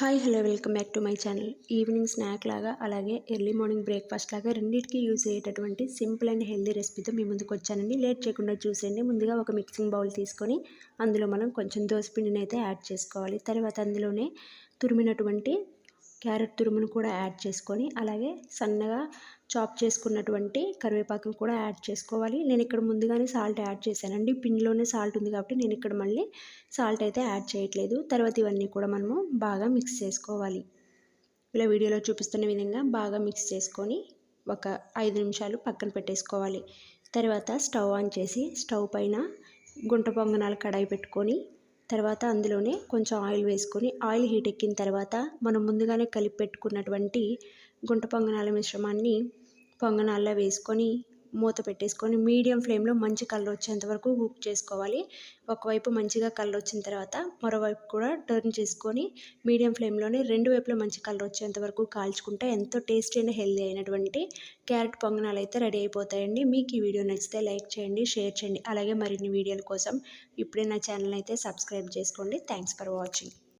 Hi hello welcome back to my channel. Evening snack లాగా అలాగే early morning breakfast లాగా రెండింటికి యూజ్ అయ్యేటటువంటి సింపుల్ అండ్ హెల్దీ రెసిపీతో మీ ముందుకు వచ్చానండి. లేట్ చేయకుండా చూసేయండి. ముందుగా ఒక మిక్సింగ్ బౌల్ తీసుకొని అందులో మనం కొంచెం దోసపిండిని అయితే యాడ్ చేసుకోవాలి. తర్వాత అందులోనే తురిమినటువంటి క్యారెట్ తురుమును కూడా యాడ్ చేసుకొని అలాగే సన్నగా చాప్ చేసుకున్నటువంటి కరివేపాకును కూడా యాడ్ చేసుకోవాలి. నేను ఇక్కడ ముందుగానే సాల్ట్ యాడ్ చేశానండి. పిండిలోనే సాల్ట్ ఉంది కాబట్టి నేను ఇక్కడ మళ్ళీ సాల్ట్ అయితే యాడ్ చేయట్లేదు. తర్వాత ఇవన్నీ కూడా మనము బాగా మిక్స్ చేసుకోవాలి. ఇలా వీడియోలో చూపిస్తున్న విధంగా బాగా మిక్స్ చేసుకొని ఒక ఐదు నిమిషాలు పక్కన పెట్టేసుకోవాలి. తర్వాత స్టవ్ ఆన్ చేసి స్టవ్ పైన గుంట పొంగనాలు కడాయి పెట్టుకొని తర్వాత అందులోనే కొంచెం ఆయిల్ వేసుకొని ఆయిల్ హీట్ ఎక్కిన తర్వాత మనం ముందుగానే కలిపి పెట్టుకున్నటువంటి గుంట పొంగనాల మిశ్రమాన్ని పొంగనాల్లో వేసుకొని మూత పెట్టేసుకొని మీడియం ఫ్లేమ్లో మంచి కలర్ వచ్చేంత వరకు కుక్ చేసుకోవాలి. ఒకవైపు మంచిగా కలర్ వచ్చిన తర్వాత మరోవైపు కూడా టర్న్ చేసుకొని మీడియం ఫ్లేమ్లోనే రెండు వైపులో మంచి కలర్ వచ్చేంత వరకు కాల్చుకుంటే ఎంతో టేస్టీ అండ్ హెల్దీ అయినటువంటి క్యారెట్ పొంగనాలు అయితే రెడీ అయిపోతాయండి. మీకు ఈ వీడియో నచ్చితే లైక్ చేయండి షేర్ చేయండి. అలాగే మరిన్ని వీడియోల కోసం ఇప్పుడే నా ఛానల్ అయితే సబ్స్క్రైబ్ చేసుకోండి. Thanks for watching.